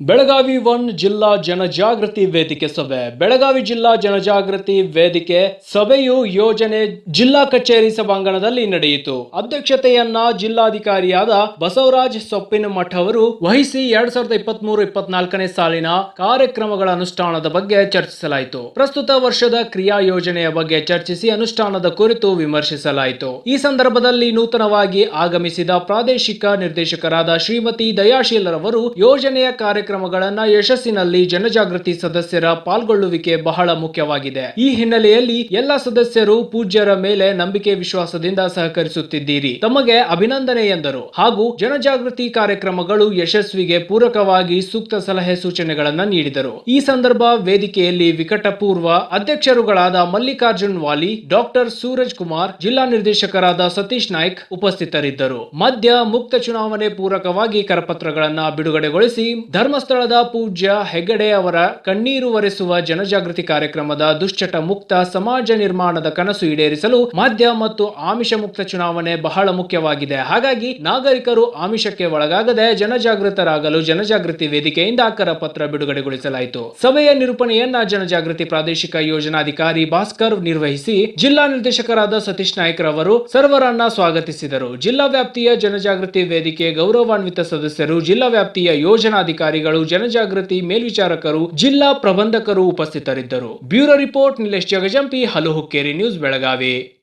Belagavi one ಜಿಲ್ಲಾ ಜನಜಾಗೃತಿ ವೇದಿಕೆ ಸಭೆ. ಬೆಳಗಾವಿ ಜಿಲ್ಲಾ ಜನಜಾಗೃತಿ ವೇದಿಕೆ ಸಭೆಯು ಯೋಜನೆ ಜಿಲ್ಲಾ ಕಚೇರಿ ಸಭಾಂಗಣದಲ್ಲಿ ನಡೆಯಿತು. ಅಧ್ಯಕ್ಷತೆಯನ್ನ ಜಿಲ್ಲಾಧಿಕಾರಿಯಾದ ಬಸವರಾಜ್ ಸೊಪ್ಪಿನ ಮಠ ಅವರು ವಹಿಸಿ ಎರಡ್ ಸಾವಿರದ ಇಪ್ಪತ್ತ್ ಮೂರು ಇಪ್ಪತ್ನಾಲ್ಕನೇ ಸಾಲಿನ ಕಾರ್ಯಕ್ರಮಗಳ ಅನುಷ್ಠಾನದ ಬಗ್ಗೆ ಚರ್ಚಿಸಲಾಯಿತು. ಪ್ರಸ್ತುತ ವರ್ಷದ ಕ್ರಿಯಾ ಯೋಜನೆಯ ಬಗ್ಗೆ ಚರ್ಚಿಸಿ ಅನುಷ್ಠಾನದ ಕುರಿತು ವಿಮರ್ಶಿಸಲಾಯಿತು. ಈ ಸಂದರ್ಭದಲ್ಲಿ ನೂತನವಾಗಿ ಆಗಮಿಸಿದ ಪ್ರಾದೇಶಿಕ ನಿರ್ದೇಶಕರಾದ ಶ್ರೀಮತಿ ದಯಾಶೀಲರವರು ಯೋಜನೆಯ ಕಾರ್ಯಕ್ರಮಗಳನ್ನ ಯಶಸ್ಸಿನಲ್ಲಿ ಜನಜಾಗೃತಿ ಸದಸ್ಯರ ಪಾಲ್ಗೊಳ್ಳುವಿಕೆ ಬಹಳ ಮುಖ್ಯವಾಗಿದೆ. ಈ ಹಿನ್ನೆಲೆಯಲ್ಲಿ ಎಲ್ಲ ಸದಸ್ಯರು ಪೂಜ್ಯರ ಮೇಲೆ ನಂಬಿಕೆ ವಿಶ್ವಾಸದಿಂದ ಸಹಕರಿಸುತ್ತಿದ್ದೀರಿ. ತಮಗೆ ಅಭಿನಂದನೆ ಎಂದರು. ಹಾಗೂ ಜನಜಾಗೃತಿ ಕಾರ್ಯಕ್ರಮಗಳು ಯಶಸ್ವಿಗೆ ಪೂರಕವಾಗಿ ಸೂಕ್ತ ಸಲಹೆ ಸೂಚನೆಗಳನ್ನ ನೀಡಿದರು. ಈ ಸಂದರ್ಭ ವೇದಿಕೆಯಲ್ಲಿ ವಿಕಟಪೂರ್ವ ಅಧ್ಯಕ್ಷರುಗಳಾದ ಮಲ್ಲಿಕಾರ್ಜುನ್ ವಾಲಿ, ಡಾಕ್ಟರ್ ಸೂರಜ್ ಕುಮಾರ್, ಜಿಲ್ಲಾ ನಿರ್ದೇಶಕರಾದ ಸತೀಶ್ ನಾಯ್ಕ್ ಉಪಸ್ಥಿತರಿದ್ದರು. ಮಧ್ಯ ಮುಕ್ತ ಚುನಾವಣೆ ಪೂರಕವಾಗಿ ಕರಪತ್ರಗಳನ್ನ ಬಿಡುಗಡೆಗೊಳಿಸಿ ಧರ್ಮಸ್ಥಳದ ಪೂಜ್ಯ ಹೆಗಡೆ ಅವರ ಕಣ್ಣೀರು ಒರೆಸುವ ಜನಜಾಗೃತಿ ಕಾರ್ಯಕ್ರಮದ ದುಶ್ಚಟ ಮುಕ್ತ ಸಮಾಜ ನಿರ್ಮಾಣದ ಕನಸು ಈಡೇರಿಸಲು ಮದ್ಯ ಮತ್ತು ಆಮಿಷ ಮುಕ್ತ ಚುನಾವಣೆ ಬಹಳ ಮುಖ್ಯವಾಗಿದೆ. ಹಾಗಾಗಿ ನಾಗರಿಕರು ಆಮಿಷಕ್ಕೆ ಒಳಗಾಗದೆ ಜನಜಾಗೃತರಾಗಲು ಜನಜಾಗೃತಿ ವೇದಿಕೆಯಿಂದ ಕರಪತ್ರ ಬಿಡುಗಡೆಗೊಳಿಸಲಾಯಿತು. ಸಭೆಯ ನಿರೂಪಣೆಯನ್ನ ಜನಜಾಗೃತಿ ಪ್ರಾದೇಶಿಕ ಯೋಜನಾಧಿಕಾರಿ ಭಾಸ್ಕರ್ ನಿರ್ವಹಿಸಿ ಜಿಲ್ಲಾ ನಿರ್ದೇಶಕರಾದ ಸತೀಶ್ ನಾಯ್ಕರ್ ಅವರು ಸರ್ವರನ್ನ ಸ್ವಾಗತಿಸಿದರು. ಜಿಲ್ಲಾ ವ್ಯಾಪ್ತಿಯ ಜನಜಾಗೃತಿ ವೇದಿಕೆ ಗೌರವಾನ್ವಿತ ಸದಸ್ಯರು ಜಿಲ್ಲಾ ವ್ಯಾಪ್ತಿಯ ಯೋಜನಾಧಿಕಾರಿಗಳು ಜನಜಾಗೃತಿ ಮೇಲ್ವಿಚಾರಕರು ಜಿಲ್ಲಾ ಪ್ರಬಂಧಕರು ಉಪಸ್ಥಿತರಿದ್ದರು. Bureau report Nilesh Jagajampi hello Hukkeri news Belagavi.